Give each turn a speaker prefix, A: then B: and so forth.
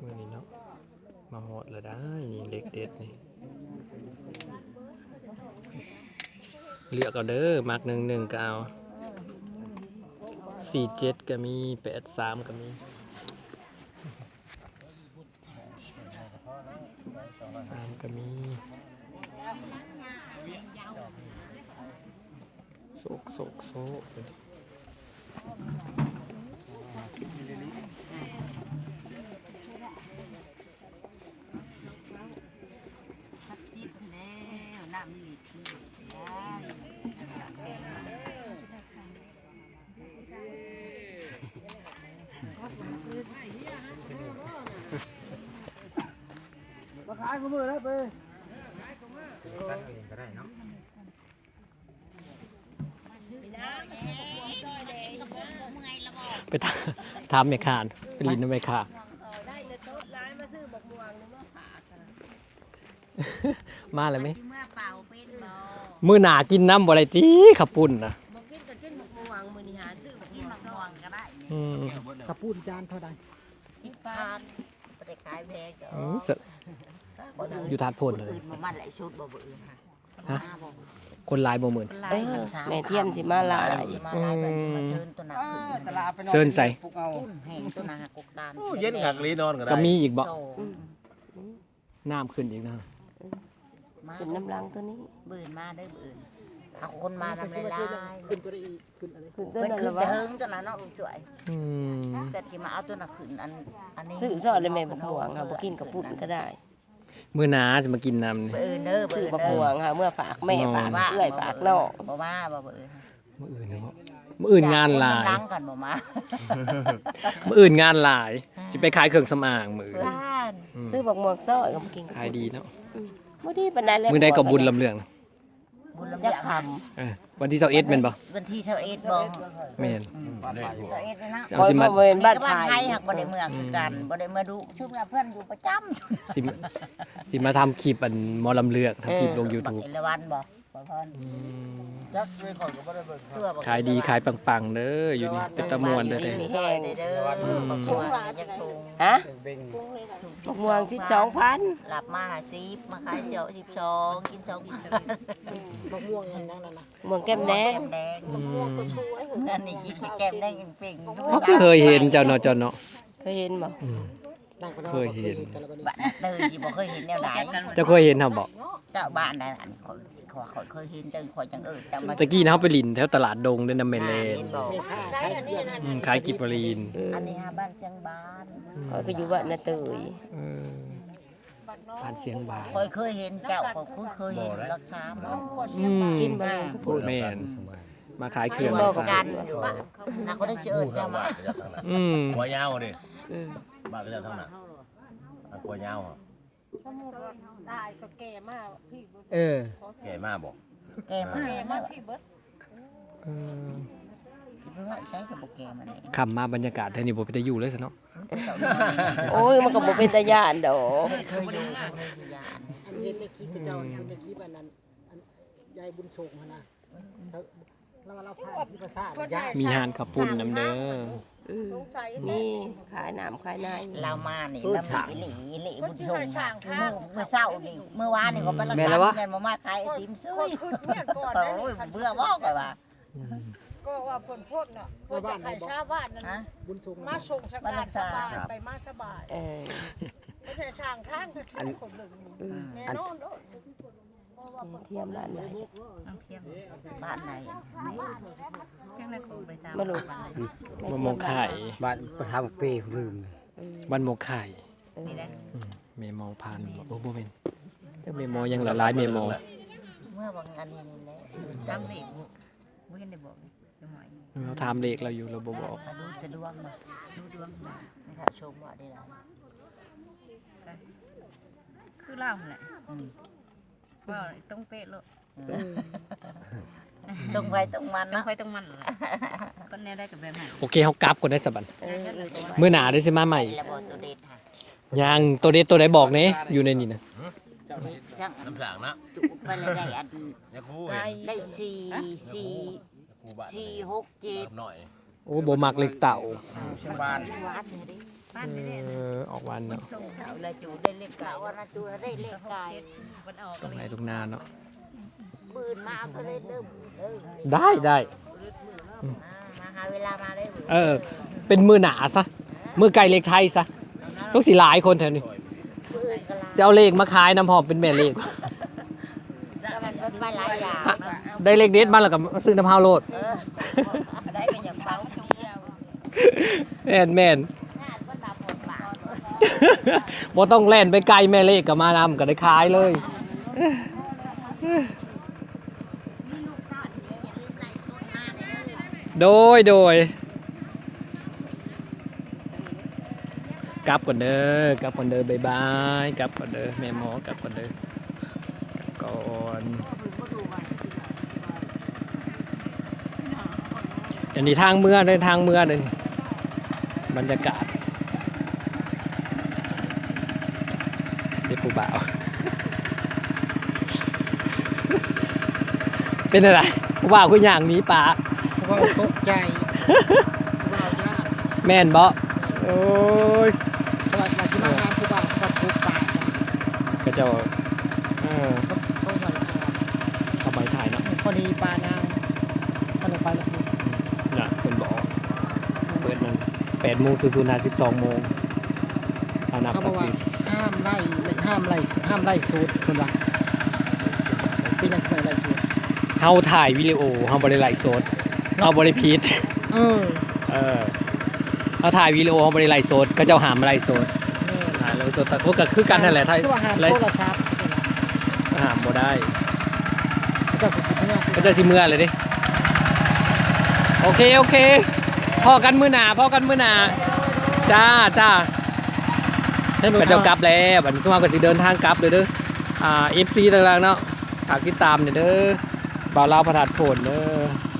A: มือนี้เนาะมาหอดล้วได้นี่เล็กเด็ดนี่เลือกเอาเด้อมักหนึ่งหนึ่งก็เอาสี่เจ็ดก็มีแปดสามก็มีสามก็มีโศกโศกโศก
B: พัดซิบแล้วน้ำมีมีได้
C: มาขายกูมือแล้วไป
A: ไปถามถามแม่ ไปลินน้ำแม่ค้า
D: ได้จะโต๊ะร้ายมาซื้อบักม่วงนึกว่าฝากกัน
A: มาเลยไหม
B: ชิเมื่อเป่าเป็นบ่
A: มือหนากินน้ำบ่ไรตีขับปุ่นนะ
D: บ่กินก็กินบักม่วงมื้อนี้หาซื้อบัก
B: กินมะม่วงก็ได้
A: อืม
C: กระปุ้นจานเท่าใด
B: สิบบาทบ่ได้ขายแพงก็
A: อืมเสร็จ
B: บ่อื่น
A: อยู่ทาดพ่นเลย
B: อื่นมามันหลายชุดบ่บ่อื่นค่ะ
A: ฮะ
B: มาบ่
A: คนหลายบ่หมื่น
B: เออ
E: แม่เทียมสิมาหลาย
B: สิมาหลายเพิ่นสิมาเชิญตัวหนักขึ้น
C: ตลาดไปนอน
A: เชิญใส่
C: ปลุกเอา
B: ปุ้นแห้งตัวหนักกกตาล
F: เย็นขักลีนอนก็ได้
A: ก็มีอีกบ่
B: โซ่
A: น้ำขึ้นอีกนะ
B: มา
E: ขึ้นน้ำลังตัวนี้
B: บื่นมาเด้อบื่นเอาคนมาทำลาย
C: ขึ้นตัวได้อีกขึ้นอะไร
E: ขึ้น
B: ๆ
E: ตัว
B: เพิ่น
E: นั้น
B: ขึ้
E: ละ
B: น
E: วะ
B: แต่เฮิงตัวนั้นเนาะอุ้มจ่วย
A: อืม
B: แต่สิมาเอาตัวหนักขึ้นอันอันนี้
E: ซื้อซอดเลยแม่บักหวงค่ะบ่กินกับปุ่นก็ได้
A: มือหนาจะมากินน้ำนี่
B: เบิ่นเด้อ
E: ซื้
B: เบิ่
E: อนบักห
B: เด้
E: ว
B: อง
E: ค่ะเมื่อฝากแม่ฝาก
B: ว่า
E: เอื้อยฝากน้อง
B: บ่มาบ่เบิ่น
A: มืออื่นเนาะมืออื่นงานหลาย
B: ล้างกันบ่มา
A: มืออื่นงานหลายจะไปขายเครื่องสำอางมืออื่น
B: บ้าน
E: ซื้อบักหวงซอยก็บ่กินกับ
A: ขายดีเนาะ
E: บ่ดีปานใดแล้ว
A: มือใดก็บุญลำเลืองนะ
B: บุญลำ
E: จั
B: เลี
E: ก
B: ยง
E: ค
A: เออวันที่เสาเอ็ดเป็นบ่
B: วันที่21บ่
A: แม่น
B: 21นะำ
A: เอา
E: คอย
A: สิ
E: บ่
A: มา
E: เว้นบ้าน
B: บ้าน
E: ไท
B: ไท
E: ย
B: ยหักบ่ได้เมืองคือกันบ่ได้มาดูชุมเพื่อนอยู่ประจำ
A: สิมาสิมาทำคลิปอันหมอลำเลือกทำคลิปลง
B: บัก
A: YouTube
B: เอราวันบ่ บ่พร
C: จักเลยข่อยก็บ่ได้เบิ่ง
B: เพื่อบ่
A: ขายดีขายปังๆเด้ออยู่นี่เป็นตะมวนเด้อ
B: ดี
A: เด้อ
B: มีแห้งเด้อบักม่วงจักทุง
E: ฮะ
C: เบ่ง
E: บักหวง12,000
B: หลับมา10มาขายเจ้า12กิน2กิน3
C: มะม่วงอันนั้นน่ะนะ
E: หวงแก้มแดง
B: แก้มแดงอันนี้กินแก้มแดงเป่งๆ
A: เขาก็เคยเห็นเจ้าเนาะเจ้าเนาะ
E: เคยเห็นบ่
C: นั่งไปนอน
A: เคยเห็น
C: กันแล้วบัดนี้
B: บ้านเตยสิบ่เคยเห็นแนวใด
A: เจ้าเคยเห็นเฮาบ่
B: เจ้าบ้านใดอันข่อยสิขอข่อยเคยเห็นจังข่อยจังเอิ้นแต่มา
A: ตะกี้นะเฮาไปลินแถวตลาดดงเด้อนำแม่เลน
B: เห็นบ่
C: แม่ค้าขายเครื่อง
A: อืมขายกิบลีน
B: อันนี้หาบ้านจังบ้าน
E: คอยก็อยู่บ้านนาเตย
A: เออผ่านเสียงบาน
B: ข่อยเคยเห็นเจ้าข่อยเคยเห็นรักษาบ่
A: อืม
E: กินบ่ได้ก็พูด
A: แม่นมาขายเครื่อง
B: บ่
A: ขาย
B: กันอยู่นะเขาได้เชิญเจ้ามา
A: อืม
F: หัวยาวดิ
E: อืม
F: บ้านก็จะทั้งนั้นอะหัวยาวอะ
D: สมมุติว่าได้ก็แก่มากพี่บ่
C: เออ
F: แก่มากบอก
B: แกมา
D: แก่มากพี่เบิด
A: เออ
B: สิเพิ่นว่าใช้กับบ่แกมันนี่
A: คำมาบรรยากาศแถวนี้บ่ไปได้อยู่เลยซะเนาะ
E: โอ้ยมันก็บ่เป็นตาย่านดอก
B: เคยอยู่เคยสิยาน
C: อันเห็นในคลิปเจ้าเห็นในคลิปอันนั้นอันยายบุญส่งหั่นนะ แล้วเราพาที่ภาษาทยาย
A: มีหานขับปุ่นน้ำเด้อ
E: อืม
D: สงสัย
E: มีขายน้ำขายใน
B: เรามานี่ลำอีหลีอีหลีบุญชงมาเมื่อเช้านี่เมื่อวานนี่ก็ไปรักษาเงินมามาขายไอติมซื้อ
D: คนขึ้นเมียนก่อนนะ
B: โอ้ยเบื่อบอกไปว่า
D: ก็ว่าฝนพ่นน่ะเพิ่นจะขายชาวบ้านนั่น
B: ฮะ
C: บุญส่ง
D: มาส่งสการสบายไปมาสบาย
E: เออ
D: ไม่ใช่ช่างทางก็ที่คนหนึ่งแน่นอน เด้อเพราะว่าฝน
E: เทียมร้านใด
B: น้องเทียมบ้านไหนจังได๋ก็ไปตาม
E: มาลูก
A: มะม่วงไข่
C: บ้านประทับเป้ลืม
A: บ้านหมกไข่
B: นี่แหละ
A: เมมอพันธุ์โอ้บ่เป็นแต่เมมอยังละลายเมมอ
B: เมื่อบางอันนี้นี่แหละจำได้บ่บ่เห็นได้บอกจังหวะ
A: เราถามเลขเราอยู่เราบ่บอก
B: มาดูจะดวงมาดูดวงมานะคะชมว่าได้แล้ว
G: คือเล่าแหละ ว่าต้องเป๊ะเลย
B: ตรงไปตรงมัน
G: ต้อง
B: เนาะ
G: ไปต้องมันแหละก็แน่ได้กับแบบนั้น
A: โอเคเฮากลับก่อนได้สบัน
E: เออเออ
A: มื้อหน้าได้สิมาใหม่
B: แล้วบ่ตัวเด็ดค่ะ
A: ยังตัวเด็ดตัวไหนบอกเน่อยู่ในนี่นะ
B: จัง
F: น้ำสางนะ
B: จุไปเลยได้อัน
F: อย่าคู่เห็น
B: ได้สี่สี่
F: คู่บ้าน
B: สี่หกเจ็ด
F: รับหน่อย
A: โอ้บ่มักเล็กเต่า
F: บ้าน
G: บ้านนี่
A: เออออกวันเนาะ
B: เอาละจูได้เล็กเก่าว่านะจูได้เล็กไก่
G: มันออก
A: ตรงไหนทุกนาเนาะ
B: ปืนมาเอาก็ได้เดิมเด้อ
A: ได้ได้
B: มาหาเวลามาได้
A: เออ เป็นมือหนาซะมือไก่เล็กไทยซะทุกสิหลายคนแถวนี้
B: ปืนกะลา
A: จะเอาเลขมาขายน้ำหอมเป็นแม่เลข
B: แล้วมันเป็นไปหลายอย่าง
A: ได้เลขเด็ดมาแล้วก็ซื้อน้ำพาวโลด
B: ได้กันอย่างเบาเที่ยว
A: แม่นแม่น
B: น่าก็ตามหมดปาก
A: บ่ต้องแล่นไปไกลแม่เลขก็มานำก็ได้ขายเลยโดยโดยกลับก่อนเด้อกลับก่อนเด้อบายบายกลับก่อนเด้อแม่หมอกลับก่อนเด้อกลับก่อนอันนี้ทางเมื่อเดินทางเมื่อเดินบรรยากาศ เด็กผู้บ่าว เป็นอะไรผู้บ่าวคืออย่างหนี้ป่า
C: เพราะว่าตกใจว่าเอาย่าน
A: แม่นบ่โอ้ย
C: เพราะว่ามาที่มางานคือบ่าวเขาถูกปาก
A: ก็เจะเออ
C: เขาเขาใส่
A: ทำไมถ่ายเนาะ
C: พอดีปลานางก็เลยไปแล้ว
A: น่ะคนบอกเปิดมันแปดโมงศูนย์ศูนย์ห้าสิบสองโมงเอานับ
C: เขาบ
A: สั
C: อกกว่า
A: สิบ
C: ห้ามไล่ห้ามไล่ห้ามไล่สูตรคนละเป็นยังไงไล่สูตร
A: เฮาถ่ายวิดีโอเฮาบ่ได้ไลฟ์สดเฮาบ่ได้พีด
C: เออ
A: เออเฮาถ่ายวิดีโอเฮาบ่ได้ไลฟ์สดก็เจ้าหามไลฟ์สด
C: เออ
A: ถ่ายไลฟ์สดแต่โอ้ก็คือกันนั่นแหละถ่าย
C: คือว่าห้าม
A: ไล
C: โท
A: ฟ์
C: รศัพท์
A: หามบ่ได้
C: เจ้าคือสิบเนี่ย
A: ก็จะสิเมื่อเลยดิ โอเค โอเค พอกันมือหนาพอกันมือหนาจ้าจ้า
C: ให้หนู
A: ก็เจ้ากลับแล้วบัดนก็มาก็สิเดินทางกลับเลยเด้ออ่า FC ต่างๆเนาะฝากติดตามเนี่ยเด้อบ่าวลาวประทัดโผลเด้อ